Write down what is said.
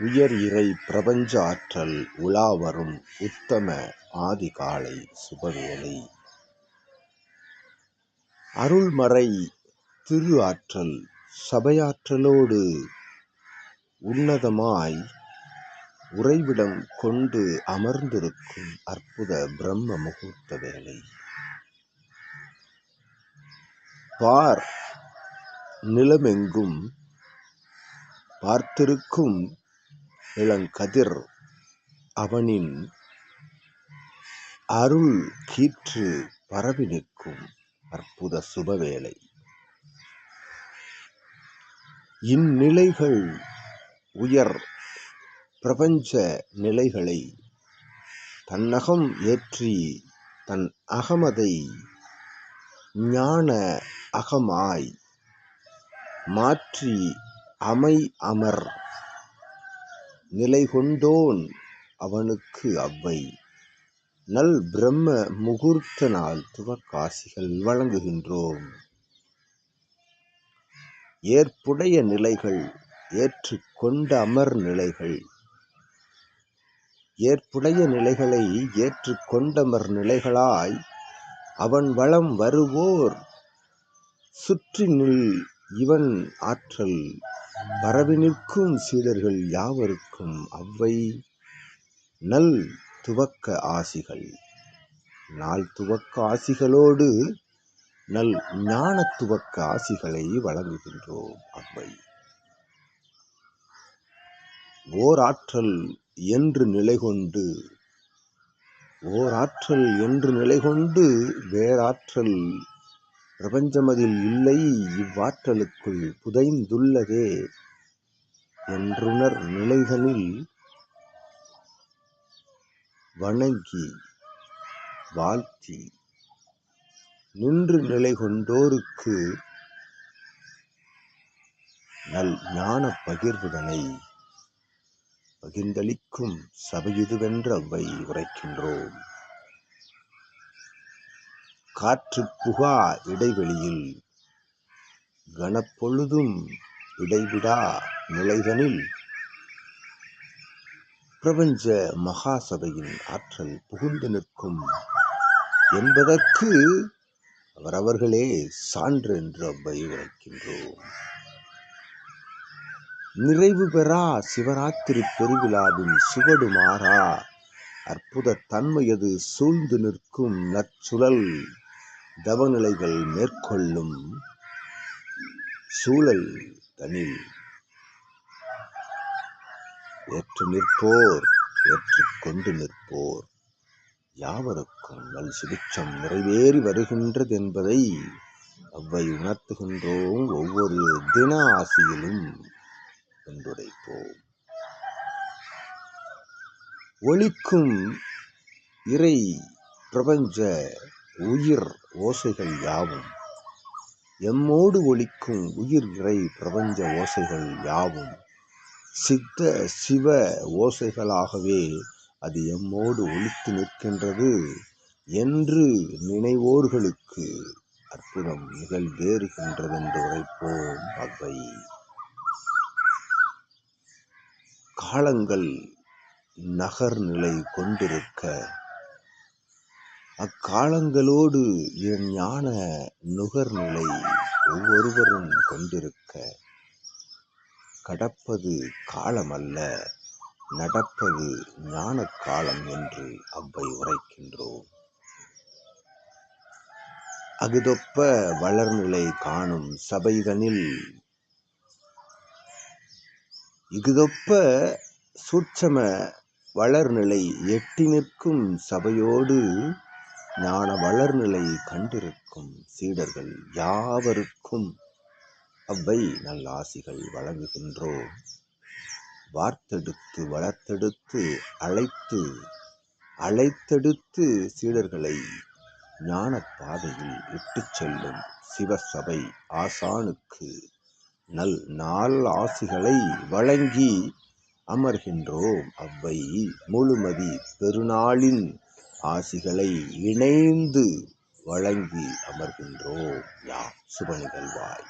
உயர் இறை பிரபஞ்ச ஆற்றல் உலாவரும் உத்தம ஆதிகாலை சுபவேளை. அருள்மறை திரு ஆற்றல் சபையாற்றலோடு உன்னதமாய் உறைவிடம் கொண்டு அமர்ந்திருக்கும் அற்புத பிரம்ம முகூர்த்த வேலை பார் நிலமெங்கும் பார்த்திருக்கும் இளங்கதிர் அவனின் அருள் கீற்று பரவி நிற்கும் அற்புத சுபவேளை. இந்நிலைகள் உயர் பிரபஞ்ச நிலைகளை தன்னகம் ஏற்றி தன் அகமதை ஞான அகமாய் மாற்றி அமை அமர் நிலை கொண்டோன் அவனுக்கு அவ்வை. நல் பிரம்ம முகூர்த்த நாள் துவக்காசிகள் வழங்குகின்றோம். ஏற்புடைய நிலைகள் ஏற்றுக்கொண்ட அமர் நிலைகள். ஏற்புடைய நிலைகளை ஏற்றுக்கொண்டமர் நிலைகளாய் அவன் வளம் வருவோர். சுற்றி நில் இவன் ஆற்றல் பரவி நிற்கும் சீடர்கள் யாவருக்கும் அவ்வை நல் துவக்க ஆசிகள். நாள் துவக்க ஆசிகளோடு நல் ஞான துவக்க ஆசிகளை வழங்குகின்றோம் அவ்வை. ஓராற்றல் என்று நிலை கொண்டு ஓராற்றல் என்று நிலை கொண்டு வேறாற்றல் பிரபஞ்சமதில் இல்லை இவ்வாற்றலுக்குள் புதைந்துள்ளதே என்றுணர் நிலைகளில் வணங்கி வாழ்த்தி நின்று நிலை கொண்டோருக்கு நல் ஞான பகிர்வுதனை பகிர்ந்தளிக்கும் சபையுதுவென்ற அவ்வை உரைக்கின்றோம். காற்று புகா இடைவெளியில் கனப்பொழுதும் இடைவிடா நிலைதனில். பிரபஞ்ச மகாசபையின் ஆற்றல் புகுந்து நிற்கும் என்பதற்கு அவரவர்களே சான்று என்று அவ்வை உரைக்கின்றோம். நிறைவு பெறா சிவராத்திரி பெருவிழாவின் சுவடு மாறா அற்புத தன்மையது சூழ்ந்து நிற்கும் நற்சுழல் தவநிலைகள் மேற்கொள்ளும் சூழல் தனில் ஏற்று நிற்போர் ஏற்றுக்கொண்டு நிற்போர். யாவருக்கும் நல் சுபிச்சம் நிறைவேறி வருகின்றது என்பதை அவ்வை உணர்த்துகின்றோம் ஒவ்வொரு தின ஆசியிலும் என்றுரைப்போம். ஒழிக்கும் இறை பிரபஞ்ச உயிர் ஓசைகள் யாவும்? எம்மோடு ஒலிக்கும் உயிர் இறை பிரபஞ்ச ஓசைகள் யாவும்? சித்த சிவ ஓசைகளாகவே அது எம்மோடு ஒலித்து நிற்கின்றது என்று நினைவோர்களுக்கு அற்புதம் நிகழ்வேறுகின்றது என்று உரைப்போம் அவை காலங்கள் நகர்நிலை கொண்டிருக்க அக்காலங்களோடு என் ஞான நுகர்நிலை ஒவ்வொருவரும் கொண்டிருக்க கடப்பது காலமல்ல நடப்பது ஞான காலம் என்று அவ்வை உரைக்கின்றோம். அகுதொப்ப வளர்நிலை காணும் சபைதனில் இகுதொப்ப சூட்சம வளர்நிலை எட்டி நிற்கும் சபையோடு ஞான வளர்நிலை கண்டிருக்கும் சீடர்கள் யாவருக்கும் அவ்வை நல்லாசிகள் வழங்குகின்றோம். வார்த்தெடுத்து வளர்த்தெடுத்து அழைத்து அழைத்தெடுத்து சீடர்களை ஞான பாதையில் இட்டு செல்லும் சிவசபை ஆசானுக்கு நல் நாள் ஆசிகளை வழங்கி அமர்கின்றோம். அவ்வை முழுமதி பெருநாளின் ஆசிகளை இணைந்து வழங்கி அமர்கின்றோம். யாம் சுப நிகழ்வாய்.